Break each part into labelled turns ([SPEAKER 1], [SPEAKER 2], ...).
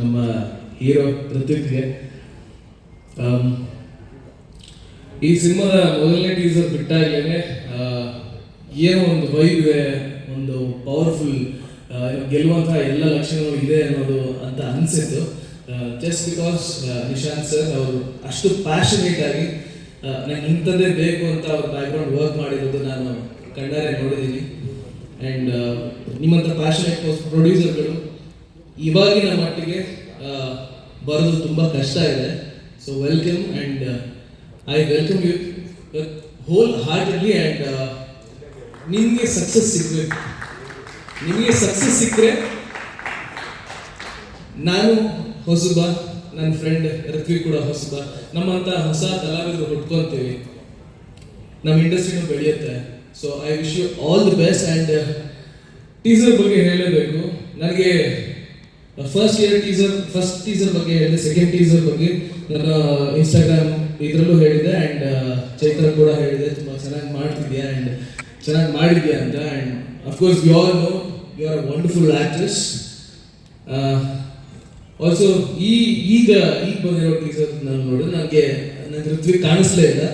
[SPEAKER 1] ನಮ್ಮ ಹೀರೋ ಋತ್ವಿಕ್ಗೆ ಈ ಸಿನಿಮಾದ ಮೊದಲನೇ ಟೀಸರ್ ಬಿಟ್ಟಾಗಲೇ ಏನೋ ಒಂದು ವೈಬ್ ಇದೆ ಒಂದು ಪವರ್ಫುಲ್ ಗೆಲ್ಲುವಂತಹ ಎಲ್ಲ ಲಕ್ಷಣಗಳು ಇದೆ ಅನ್ನೋದು ಅಂತ ಅನಿಸಿತ್ತು. ಜಸ್ಟ್ ಬಿಕಾಸ್ ನಿಶಾಂತ್ ಸರ್ ಅವರು ಅಷ್ಟು ಪ್ಯಾಷನೇಟ್ ಆಗಿ ನನಗೆ ಇಂಥದ್ದೇ ಬೇಕು ಅಂತ ಅವ್ರ ಬ್ಯಾಕ್ಗ್ರೌಂಡ್ ವರ್ಕ್ ಮಾಡಿರೋದು ನಾನು ಕಣ್ಣಾರೆ ನೋಡಿದ್ದೀನಿ. ಆ್ಯಂಡ್ ನಿಮ್ಮಂಥ ಪ್ಯಾಷನೇಟ್ ಪ್ರೊಡ್ಯೂಸರ್ಗಳು ಇವಾಗಿನ ಮಟ್ಟಿಗೆ ಬರೋದು ತುಂಬ ಕಷ್ಟ ಇದೆ. So welcome and I welcome you whole heartly and ನಿಮಗೆ ಸಕ್ಸಸ್ ಸಿಗಬೇಕು. ನಿಮಗೆ ಸಕ್ಸಸ್ ಸಿಕ್ಕರೆ ನಾನು ಹೊಸಬ, ನನ್ನ ಫ್ರೆಂಡ್ ರತ್ವಿ ಕೂಡ ಹೊಸಬ. ನಮ್ಮಂಥ ಹೊಸ ಕಲಾವಿದರು ಹುಟ್ಕೊಂತೀವಿ. ನಮ್ಮ ಇಂಡಸ್ಟ್ರಿನೂ ಬೆಳೆಯುತ್ತೆ. So I wish you all the best and teaser ಬಗ್ಗೆ ಹೇಳಲೇಬೇಕು ನನಗೆ first year teaser first teaser ಬಗ್ಗೆ ಹೇಳಿದೆ ಸೆಕೆಂಡ್ ಟೀಸರ್ ಬಗ್ಗೆ ನನ್ನ ಇನ್ಸ್ಟಾಗ್ರಾಮ್ ಇದರಲ್ಲೂ ಹೇಳಿದೆ ಆ್ಯಂಡ್ ಚೈತ್ರ ಕೂಡ ಹೇಳಿದೆ, ತುಂಬ ಚೆನ್ನಾಗಿ ಮಾಡ್ತಿದ್ಯಾ ಆ್ಯಂಡ್ ಚೆನ್ನಾಗಿ ಮಾಡಿದ್ಯಾ ಅಂತ and of course you are no you are wonderful actress also ಈ, ಈಗ ಈಗ ಬಂದಿರೋ ಟೀಸರ್ ನಾನು ನೋಡಿದ್ರೆ ನನಗೆ ನನಗೆ ಋತ್ವಿಕ್ ಕಾಣಿಸ್ಲೇ ಇಲ್ಲ.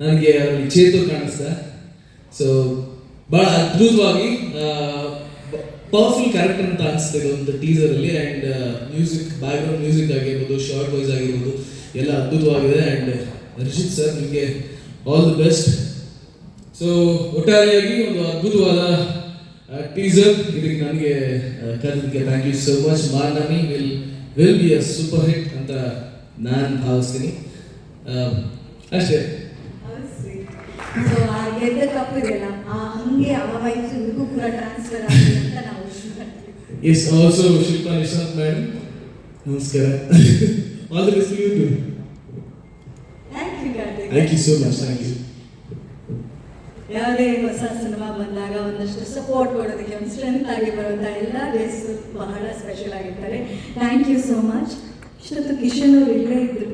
[SPEAKER 1] ನನಗೆ ಚೇತು ಕಾಣಿಸ್ತಾ. ಸೊ ಭಾಳ ಅದ್ಭುತವಾಗಿ ಪವರ್ಫುಲ್ ಕ್ಯಾರೆಕ್ಟರ್ ಅಂತ ಅನಿಸ್ತಿದೆ ಒಂದು ಟೀಸರ್ ಅಲ್ಲಿ ಆ್ಯಂಡ್ ಮ್ಯೂಸಿಕ್ ಬ್ಯಾಕ್ಗ್ರೌಂಡ್ ಮ್ಯೂಸಿಕ್ ಆಗಿರ್ಬೋದು ಶಾರ್ಟ್ ವಾಯ್ಸ್ ಆಗಿರ್ಬೋದು ಎಲ್ಲ ಅದ್ಭುತವಾಗಿದೆ ಆ್ಯಂಡ್ ರಿಷಿತ್ ಸರ್ ನಿಮಗೆ ಆಲ್ ದಿ ಬೆಸ್ಟ್ ಸೊ ಒಟ್ಟಾರೆಯಾಗಿ ಒಂದು ಅದ್ಭುತವಾದ ಟೀಸರ್ ಇದಕ್ಕೆ ನನಗೆ ಕರೆದಕ್ಕೆ thank you so much Marnami will will be a super hit ಅಂತ ನಾನು ಭಾವಿಸ್ತೀನಿ. ಆ, ಅಷ್ಟೇ.
[SPEAKER 2] ಸೊ ಕಪ್ ಇದೆಯಲ್ಲ ಆ ಹಂಗೆ ಆ ವಯಸ್ಸು ಇದಕ್ಕೂ ಕೂಡ ಟ್ರಾನ್ಸ್ಫರ್ ಆಗಿದೆ ಅಂತ ನಾವು ಮಾಡ್ತೀವಿ
[SPEAKER 1] yes also Shilpa Nishanth madam ನಮಸ್ಕಾರ. All the best you too
[SPEAKER 2] thank you
[SPEAKER 1] thank you so much thank you
[SPEAKER 2] ಯಾವುದೇ ಹೊಸ ಸಿನಿಮಾ ಬಂದಾಗ ಒಂದಷ್ಟು ಸಪೋರ್ಟ್ ಕೊಡೋದಕ್ಕೆ ಒಂದು ಸ್ಟ್ರೆಂತ್ ಆಗಿ ಬರುವಂಥ ಎಲ್ಲ ಡೇಸ್ ಬಹಳ ಸ್ಪೆಷಲ್ ಆಗಿರ್ತಾರೆ. ಥ್ಯಾಂಕ್ ಯು ಸೋ ಮಚ್ ಇಷ್ಟೊತ್ತು ಕಿಶನ್ ಅವರು ಇಲ್ಲೇ ಇದ್ರು.